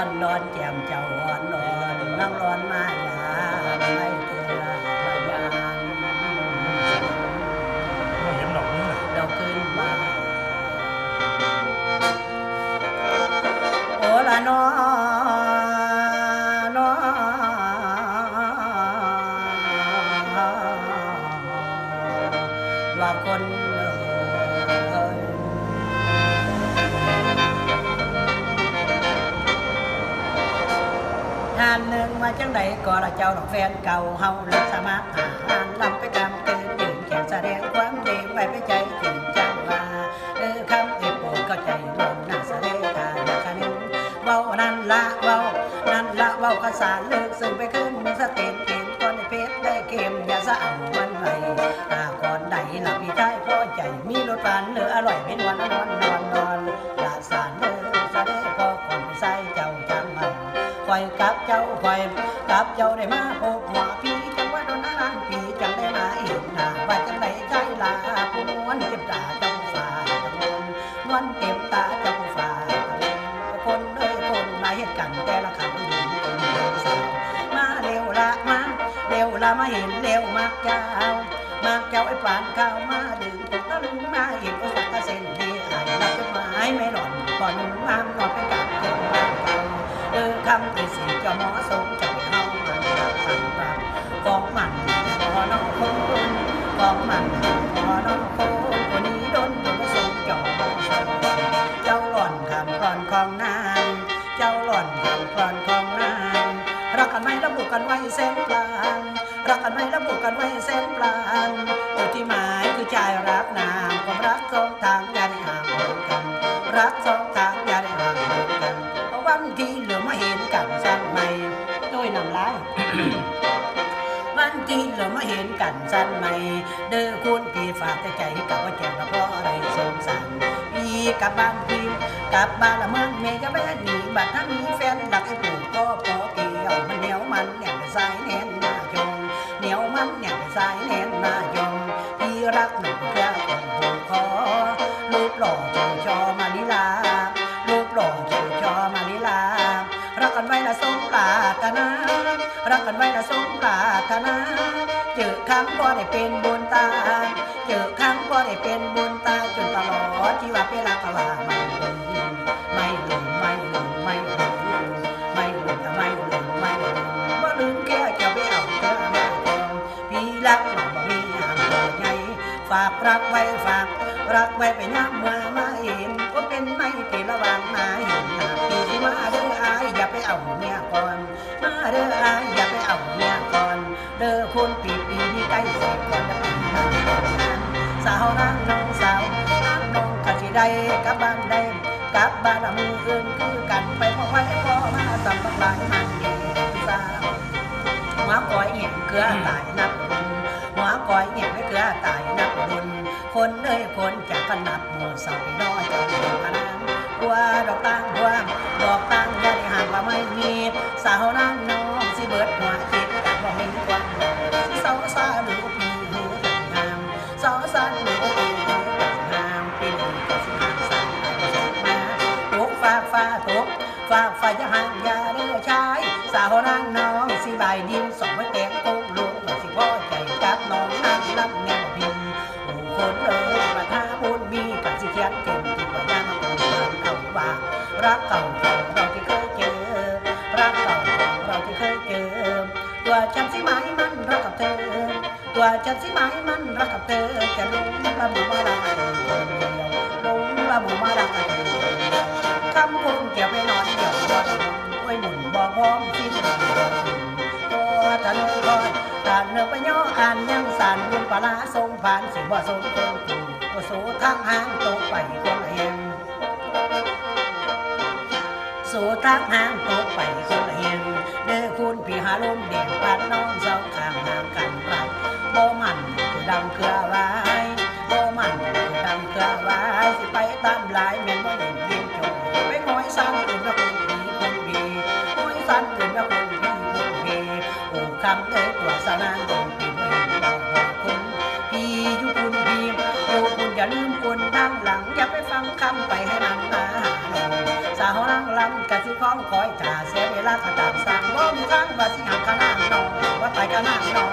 อนร้อนแจ่มเจ้าอ่อนร้อนนั่งร้อนมาหลาไม่เถื่อระยานไม่เห็นดอกนี้เลยเราขึ้นมาโอละนอนอว่าคนเออ มาจังใดก็ละเจ้าดอกแฟนเก่าเฮาลักสมัครหางานลำไปกำตื่นยืนแข่งแสดงความดีไว้ไปใจถึงจังว่าเออคำเอโปเข้าใจลงหน้าแสดงทาคะนิ้วเว้านั่นละเว้านั่นละเว้ากระสาเลิกซึ่งไปขึ้นสเต็ปเกมก่อนในเพชรได้เกมอย่าสะเอามันไหลหาก่อนใดหลับพี่ชายพ่อใจมีรสหวานเหลืออร่อยเป็นวันนอนนอนนอน เจ้าคอยกับเจ้าได้มาพบหัวพี่จังว่าโดนล้านปีจังได้มาเห็นหน้าว่าจังได้ใจลาผู้นวลเจ็บตาเจ้าฝ่าตะวันนวลเต็มตาเจ้าฝ่าตะวันคนเอ้ยคนมาเหตุกันแต่ละคำมันอยู่คนเดียวสาวมาเร็วละมาเร็วละมาเห็นเร็วมากเจ้ามากเจ้าไอ้ปานข้าวมาดื่มตกตะลึงมาเห็นว่าสักกะเส้นดีไอ้รับจดหมายไม่หล่อนก่อนมามนอนไปกับเจ้า เดินคำที่สี่จะมอสมจะไปเอามันรักกันรักของมันขอน้องคนของมันายวันที่เหลือมาเห็นกันสั้นไหม เด้อคุณพี่ฝากใจให้กับว่าแจกละเพราะอะไรสงสารพี่กับบานพี่กับบาละเมืองเมย์จะแม่หนีบัดถ้ามีแฟนหลักไอ้ปู่ก็พอเกี่ยวมันเหนียวมันเนี่ยไปสายแน่นหน้าจงเหนียวมันเนี่ยไปสายแน่นหน้าจงพี่รักหนุ่มเพื่คนหูคอรูปหล่อจอชอมานิลา ละสงปรารถนารักกันไว้ละสงปรารถนาเจอครั้งบ่ได้เป็นบุญตาเจอครั้งบ่ได้เป็นบุญตาจนตลอดที่ว่าเวลาก็ว่าไม่ลืมไม่ลืมไม่ลืมไม่ลืมไม่ลืมไม่ลืมไม่ลืมบ่ลืมแค่จะไปเอาเธอมาคองพี่รักน้องมีห่างใหญ่ฝากรักไว้ฝากรักไว้ไปน้ำเมื่อ เอาเมียก่อนมาเด้ออายอย่าไปเอาเมียก่อนเด้อคนปีปีนี้ใกล้เสร็จก่อนจะปีหน้าสาวนางน้องสาวนางน้องกะสิได้กลับบ้านได้กลับบ้านละมืออื่นคือกันไปพอไว้พ่อมาสำบักหลายมันเดีสาวหัวก้อยเห็นเกลือตายนับบุญหัวก้อยเห็นไม่เกลือตายนับบุญคนเอ้ยคนจากกันนับหมู่สาไปน้อยจะเดือดพนันบัวดอกตั้งบัวดอกตั้งอย่าได้ห่างว่าไม่มีสาวนางน้องสิเบิดหัวคิดแต่บ่มีความหวังสิเศร้าซาหรือปีหูต่งงามสาวสาซาหรือปีหูต่งงามปีหนึ่งก็สิหาสามมาตกฟ้าฟ้าตกฟ้าฟ้าจะห่างยาเด้อชายสาวนางน้อง ตัวฉันสิไหมมันรักกับเธอ ตัวฉันสิไหมมันรักกับเธอจะลงละมุมารักเธอคนเดียวลงละมุมารักเธอคนเดียวคำพูดเกี่ยวไปนอนเดี่ยวรอดโอ้ยหมุนบ่พร้อมสิ้นตัวฉันคอยตาเนื้อไปย่ออ่านยังสานบุญปลาทรงผ่านสิบ่ทรงคนกูก็สู้ทางห้างโตไปคนละแห่ง สู่ทางห้างตกไปคนเห็นเด้อคุณพี่หาลมแดงปานน้องเสาข้างหางกันรักบ่มันคือดำเครือไว้บ่มันคือดำเครือไว้สิไปตามหลายแม่นบ่เล่นเลี้ยงโจยไปหอยสันอื่นว่าคนดีคนดีหอยสันอื่นว่าคนดีคนดีโอ้คำเอ้ยตัวสนานดงพี่บ่เห็นเราพอคุณพี่อยู่คุณพี่อยู่คุณอย่าลืมคนทางหลังอย่าไป สาวนั่งลำกะสิของคอยจ่าเสียเวลาก็ตามสั่งว่ามีทางว่าสิหักกะนาดน้องว่าไปกะนาดน้อง